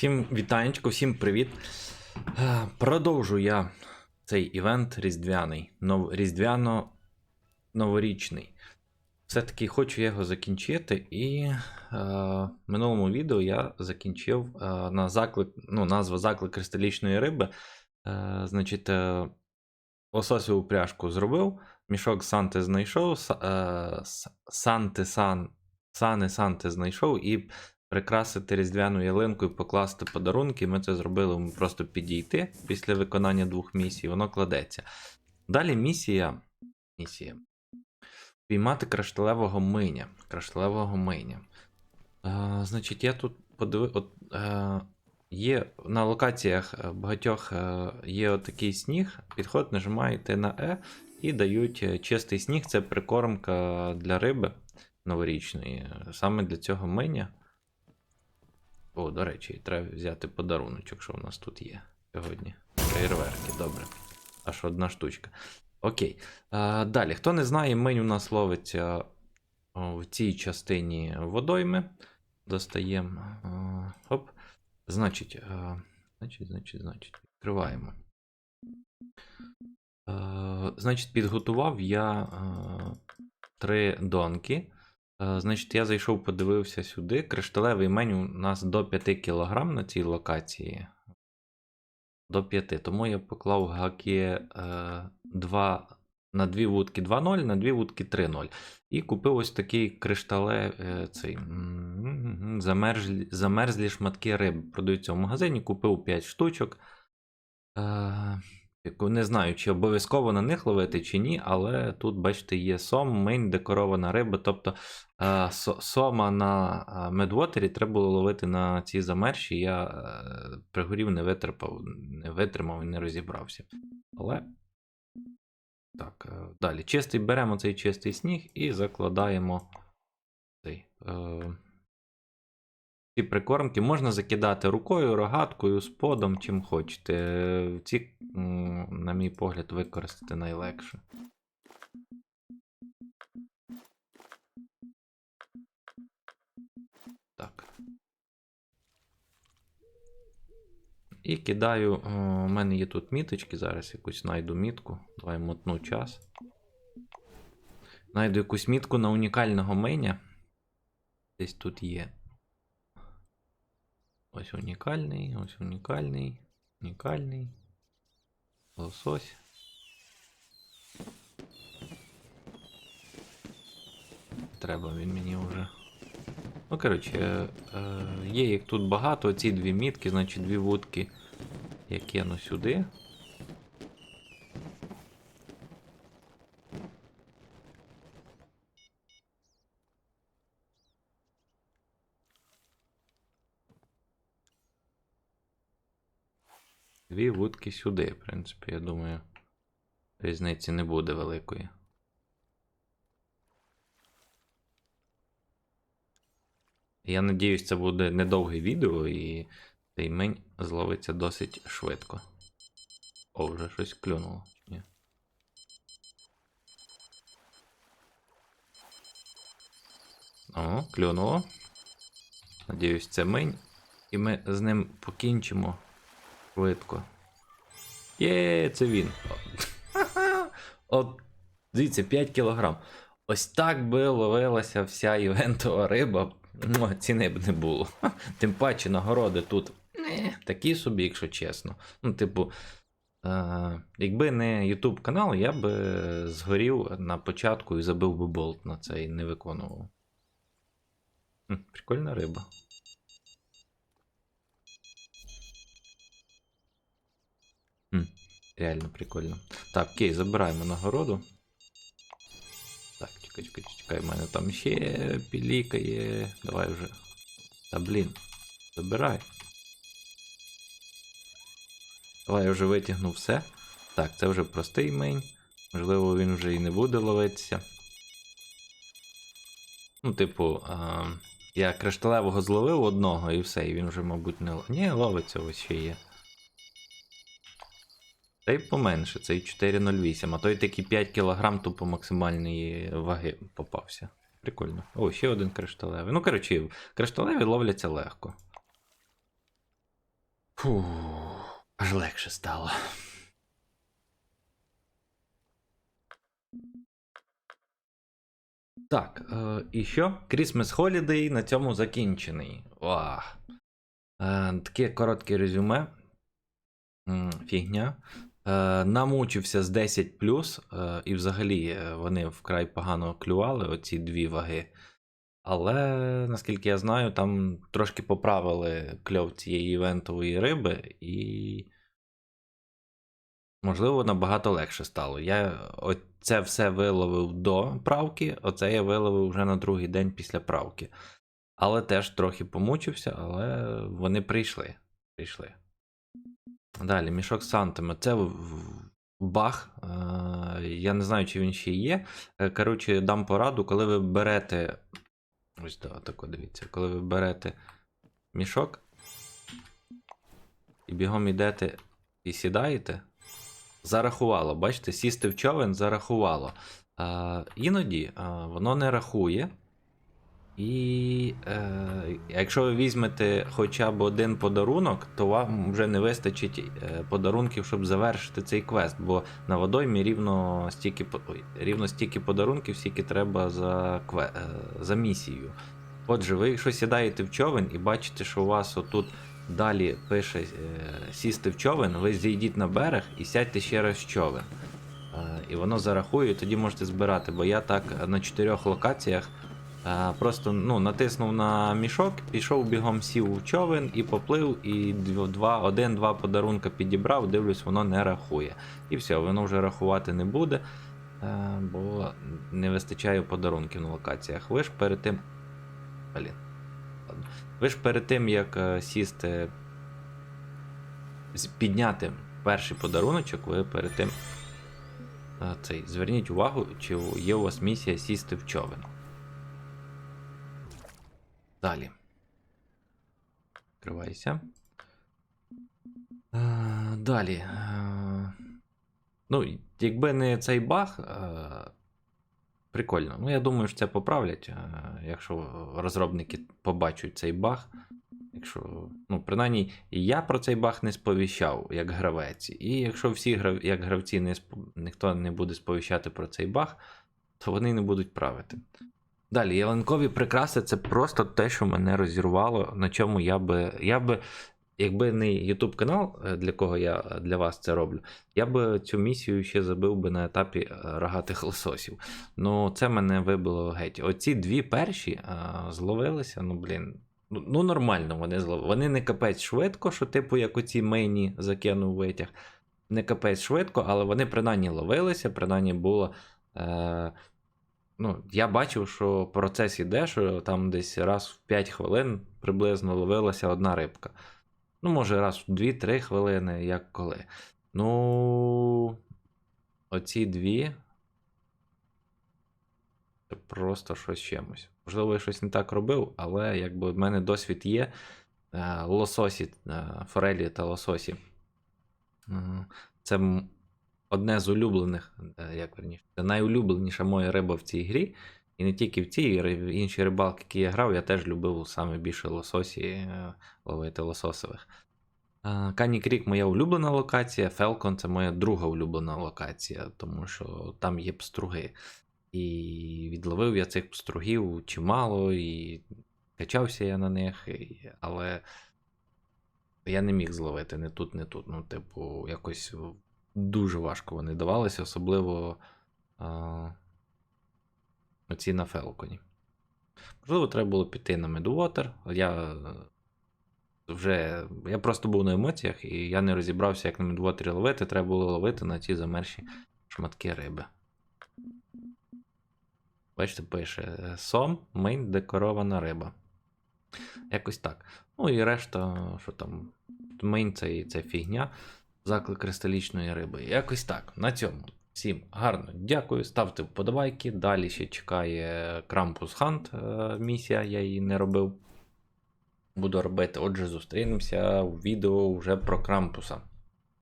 Всім вітанечко, всім привіт. Е, Продовжу я цей івент різдвяний, нов, різдвяно-новорічний. Все-таки хочу я його закінчити, і е, в минулому відео я закінчив е, на заклик, ну, назва заклик кристалічної риби. Е, значить, е, лососеву пряжку зробив, мішок Санти знайшов, е, Санти сан, Сани Санти знайшов і прикрасити різдвяну ялинку і покласти подарунки. Ми це зробили ми просто підійти після виконання двох місій, воно кладеться. Далі місія. Місія. Піймати кришталевого миня. Кришталевого миня. Е, значить, я тут подивив. От, е, є на локаціях е, багатьох е, є отакий сніг. Підход, нажимаєте на E і дають е, чистий сніг. Це прикормка для риби новорічної. Саме для цього миня. О, до речі, треба взяти подаруночок, що у нас тут є сьогодні. Фейерверки, добре. Аж одна штучка. Окей. А, далі, хто не знає, минь у нас ловиться в цій частині водойми. Достаємо. Оп. Значить, а, значить, значить, значить, відкриваємо. А, значить, підготував я а, три донки. Е, Значить, я зайшов, подивився сюди. Кришталевий меню у нас до 5 кг на цій локації. До 5. Тому я поклав гаки е, 2 на 2 вудки 2.0, на 2 вудки 3.0. І купив ось такий криштале, е, цей, замерзлі, замерзлі шматки риби. Продаються в магазині, купив 5 штучок. Яку не знаю, чи обов'язково на них ловити, чи ні, але тут, бачите, є сом, мень, декорована риба. Тобто е, со- сома на е, медвотері треба було ловити на ці замерші. Я е, пригорів, не витерпав, не витримав і не розібрався. Але. Так, далі. Чистий беремо цей чистий сніг і закладаємо цей. Е, ці прикормки можна закидати рукою, рогаткою, сподом, чим хочете. Е, Ці, на мій погляд, використати найлегше. Так. І кидаю. о, У мене є тут міточки. Зараз якусь знайду мітку. Давай мотну час. Найду якусь мітку на унікального меня. Десь тут є. Ось унікальний, ось унікальний, унікальний. Лосось. Треба він мені вже. Ну, коротше, е, е, є їх тут багато, ці дві мітки, значить дві вудки я кину сюди. Дві вудки сюди, в принципі, я думаю, різниці не буде великої. Я надіюсь, це буде недовге відео і цей мень зловиться досить швидко. О, вже щось клюнуло. Ні. О, клюнуло. Надіюсь, це мень. І ми з ним покінчимо швидко. Є, це він. От, дивіться, 5 кілограм. Ось так би ловилася вся івентова риба. Ну, ціни б не було. Тим паче нагороди тут не, такі собі, якщо чесно. Ну, типу, е, якби не YouTube канал, я б е, згорів на початку і забив би болт на це і не виконував. Прикольна риба. Реально прикольно. Так, окей, забираємо нагороду. Так, чекай, чекай, чекай, у мене там ще пілікає. Давай вже. Та блін. Забирай. Давай я вже витягну все. Так, це вже простий мейн. Можливо, він вже і не буде ловитися. Ну, типу, а, я кришталевого зловив одного і все, і він вже, мабуть, не ловить. Ні, ловиться ось ще є. Цей поменше, цей 4,08, а той такий 5 кг тупо максимальної ваги попався. Прикольно. О, ще один кришталевий. Ну, коротше, кришталеві ловляться легко. Фу, аж легше стало. Так, е, і що? Christmas Holiday на цьому закінчений. Е, таке коротке резюме. Фігня. Е, намучився з 10 е, і взагалі е, вони вкрай погано клювали, оці дві ваги. Але, наскільки я знаю, там трошки поправили кльов цієї івентової риби, і. Можливо, набагато легше стало. Я це все виловив до правки, оце я виловив вже на другий день після правки. Але теж трохи помучився, але вони прийшли. прийшли. Далі, мішок з сантами. Це баг. Е, Я не знаю, чи він ще є. Е, Коротше, дам пораду, коли ви берете. Ось так, дивіться, коли ви берете мішок і бігом йдете і сідаєте, зарахувало. Бачите, сісти в човен зарахувало. А, іноді а, воно не рахує. І е, якщо ви візьмете хоча б один подарунок, то вам вже не вистачить е, подарунків, щоб завершити цей квест, бо на водоймі рівно стільки, рівно стільки подарунків, скільки треба за, кве, е, за місію. Отже, ви якщо сідаєте в човен і бачите, що у вас отут далі пише е, сісти в човен, ви зійдіть на берег і сядьте ще раз в човен. І воно зарахує, і тоді можете збирати. Бо я так на чотирьох локаціях просто ну, натиснув на мішок, пішов бігом сів в човен і поплив, і один-два подарунка підібрав, дивлюсь, воно не рахує. І все, воно вже рахувати не буде, е, бо не вистачає подарунків на локаціях. Ви ж перед тим. Блін. Ви ж перед тим, як е, сісти, підняти перший подаруночок, ви перед тим е, цей, зверніть увагу, чи є у вас місія сісти в човен. Далі. Відкривайся. Е, Далі. Е, Ну, якби не цей баг, е, прикольно. Ну, я думаю, що це поправлять, якщо розробники побачать цей баг. Якщо, ну, принаймні, я про цей баг не сповіщав як гравець. І якщо всі грав, як гравці не сп... ніхто не буде сповіщати про цей баг, то вони не будуть правити. Далі, ялинкові прикраси це просто те, що мене розірвало, на чому я би. Я би якби не YouTube канал, е, для кого я е, для вас це роблю, я би цю місію ще забив би на етапі е, рогатих лососів. Ну, це мене вибило геть. Оці дві перші а, зловилися, ну, блін. Ну, ну, нормально вони зловили. Вони не капець швидко, що, типу, як оці мейні закинув витяг. Не капець швидко, але вони принаймні ловилися, принаймні було. Ну, я бачив, що процес іде, що там десь раз в 5 хвилин приблизно ловилася одна рибка. Ну, може, раз в 2-3 хвилини, як коли. Ну, оці дві. Це просто щось чимось. Можливо, я щось не так робив, але якби в мене досвід є. Е, Лососі, е, форелі та лососі. Це м- одне з улюблених, е, як верніше, це найулюбленіша моя риба в цій грі. І не тільки в цій, в інші рибалки, які я грав, я теж любив саме більше лососі е, ловити лососових. Е, Кані Крік моя улюблена локація, Фелкон це моя друга улюблена локація, тому що там є пструги. І відловив я цих пстругів чимало, і качався я на них, і... але я не міг зловити не тут, не тут. Ну, типу, якось дуже важко вони давалися, особливо а... оці на Фелконі. Можливо, треба було піти на Медвотер. Я вже. Я просто був на емоціях, і я не розібрався, як на Медвотері ловити. Треба було ловити на ці замерші шматки риби. Бачите, пише сом, мейн, декорована риба. Якось так. Ну і решта, що там, мейн це, це фігня, заклик кристалічної риби. Якось так. На цьому. Всім гарно дякую. Ставте вподобайки. Далі ще чекає Крампус Хант місія, я її не робив. Буду робити. Отже, зустрінемося у відео вже про Крампуса.